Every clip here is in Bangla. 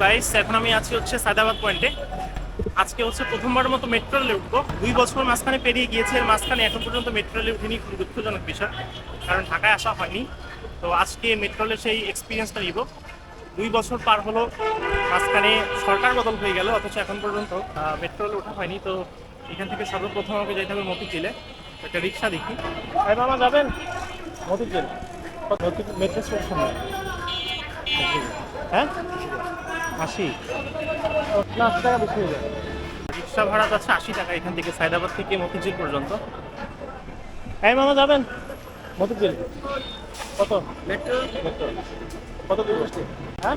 গাইস এখন আমি আছি হচ্ছে সায়দাবাদ পয়েন্টে আজকে হচ্ছে প্রথমবারের মতো মেট্রো রেলে উঠবো। দুই বছর মাঝখানে পেরিয়ে গিয়েছে এর মাঝখানে এখন পর্যন্ত মেট্রো রেলে উঠিনি খুব দুঃখজনক বিষয়। কারণ ঢাকায় আসা হয়নি। তো আজকে মেট্রো রেলের সেই এক্সপিরিয়েন্সটা নিব। দুই বছর পার হলো মাঝখানে সরকার বদল হয়ে গেল অথচ এখন পর্যন্ত মেট্রো রেলে ওঠা হয়নি। তো এখান থেকে সর্বপ্রথম আমাকে যেতে হবে মতিঝিলে। একটা রিক্সা দেখি। ভাই মামা যাবেন? মতিঝিল। মেট্রো স্টেশন হ্যাঁ? আশি। না টাকা বেশি হয়ে যায়। রিক্সা ভাড়া যাচ্ছে আশি টাকা এখান থেকে সায়দাবাদ থেকে মতিঝিল পর্যন্ত। হ্যাঁ মামা যাবেন? মতিঝিল। কত? মেট্রো? মেট্রো। কত দূর হ্যাঁ?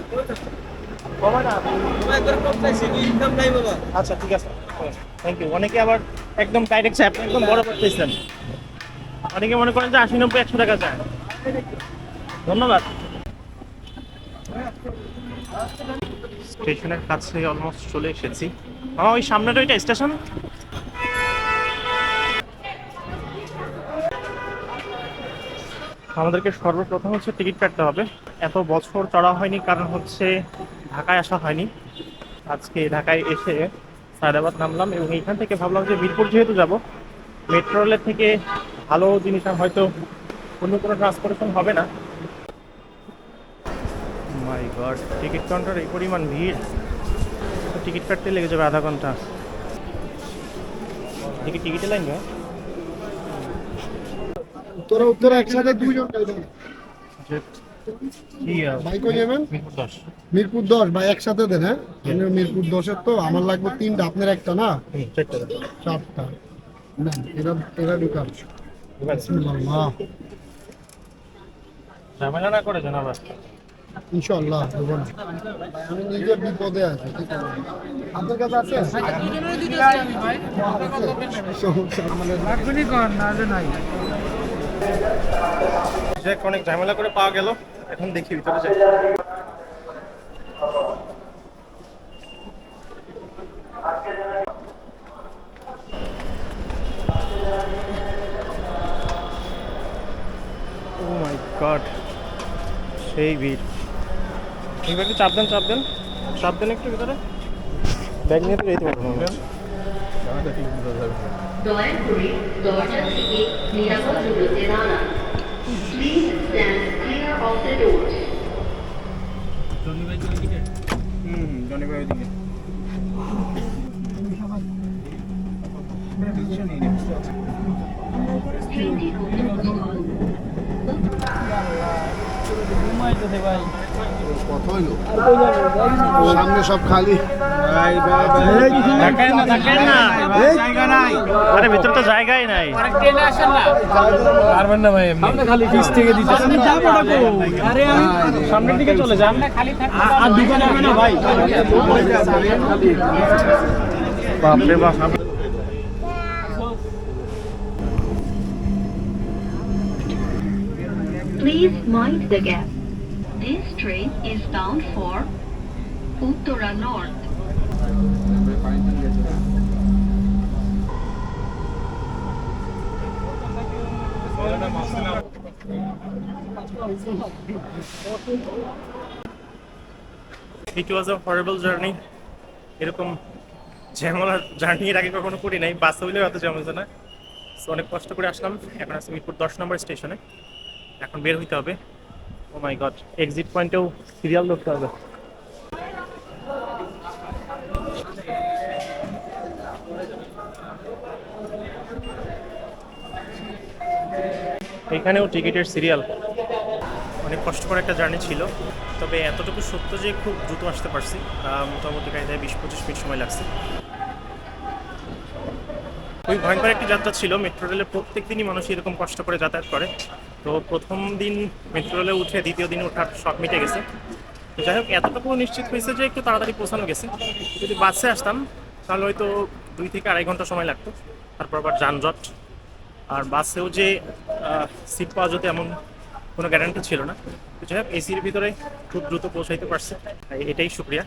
নাই বাবা। আচ্ছা ঠিক আছে। থ্যাংক ইউ অনেকে আবার একদম ডাইরেক্ট একদম বড় করতেছেন। অনেকে মনে করেন যে আশি নব্বই একশো টাকা চায় ধন্যবাদ। স্টেশনের কাছে অলমোস্ট চলে এসেছি। মামা, ওই সামনের ওইটা স্টেশন? আমাদেরকে সর্বপ্রথম হচ্ছে টিকিট কাটতে হবে। এত বছর চড়া হয়নি, কারণ হচ্ছে ঢাকায় আসা হয়নি। আজকে ঢাকায় এসে সায়দাবাদ নামলাম এবং এখান থেকে ভাবলাম যে মিরপুর যেহেতু যাব মেট্রো রেলের থেকে ভালো জিনিস হয়তো অন্য কোনো ট্রান্সপোর্টেশন হবে না। মাই গড টিকিট কাউন্টার এই পরিমাণ ভিড়? টিকিট কাটতে লেগে যাবে আধা ঘণ্টা। টিকিট টিকিটে লাইন ভাই তোরা উত্তরে একসাথে দুইজন ভাই কই যাবেন? মিরপুর দশ। ভাই একসাথে দেন হ্যাঁ? মিরপুর দশের তো আমার লাগবে তিনটা আপনার একটা না? চারটে। দাও। চারটা। না এরা এরা ঢুকান। বিসমিল্লাহ ঝামেলা না করে জানাবা? ইনশাআল্লাহ দেবো আমি নিজে বিপদে আছি? আপনার কাছে আছে? অনেক ঝামেলা করে পাওয়া গেল। এখন দেখি ভিতরে যাই। ও মাই গড সেই ভিড় এবার একটু চাপ দেন চাপ দেন। চাপ দেন একটু ভিতরে। ব্যাগ নিয়ে তো যেতে পারব না। দয়া করে দরজা থেকে নিরাপদ দূরত্বে দাঁড়ান please stand clear of the doors hmm Johnny ভাই। ওইদিকে ট্রেনটি গন্তব্যস্থল কত হইল সামনে সব খালি। ঢাকায় না ঢাকায় না। জায়গা নাই। আরে ভিতরে তো জায়গাই নাই। পারবেন না ভাই খালি পিস থেকে দিতে। আরে সামনের দিকে চলে যান আর দোকানে হবে না ভাই। বাপ বাপ। Please mind the gap. This train is bound for Uttara North. It was a horrible journey এরকম ঝামেলা জার্নি এর আগে কখনো করি নাই। বাসে হইলেও এত ঝামেলা না। সো অনেক কষ্ট করে আসলাম। এখন আছে মিরপুর দশ নম্বর স্টেশনে এখন বের হইতে হবে। ও মাই গড এক্সিট পয়েন্টেও সিরিয়াল ধরতে হবে। এখানেও টিকিটের সিরিয়াল অনেক কষ্ট করে একটা জার্নি ছিল, তবে এতটুকু সত্য যে খুব দ্রুত আসতে পারছি মোটামুটি কায়দায় বিশ পঁচিশ মিনিট সময় লাগছে। খুবই ভয়ঙ্কর একটি যাত্রা ছিল, মেট্রো রেলের প্রত্যেক দিনই মানুষ এরকম কষ্ট করে যাতায়াত করে। তো প্রথম দিন মেট্রো রেলে উঠে দ্বিতীয় দিন ওঠার শখ মিটে গেছে। তো যাই হোক, এতটুকু নিশ্চিত হয়েছে যে একটু তাড়াতাড়ি পৌঁছানো গেছে। যদি বাসে আসতাম, তাহলে হয়তো দুই থেকে আড়াই ঘণ্টা সময় লাগতো। তারপর আবার যানজট। আর বাসেও যে সিট পাওয়া যেত এমন কোনো গ্যারান্টি ছিল না। তো যাই হোক এসির ভিতরে খুব দ্রুত পৌঁছাইতে পারছে। এটাই শুক্রিয়া।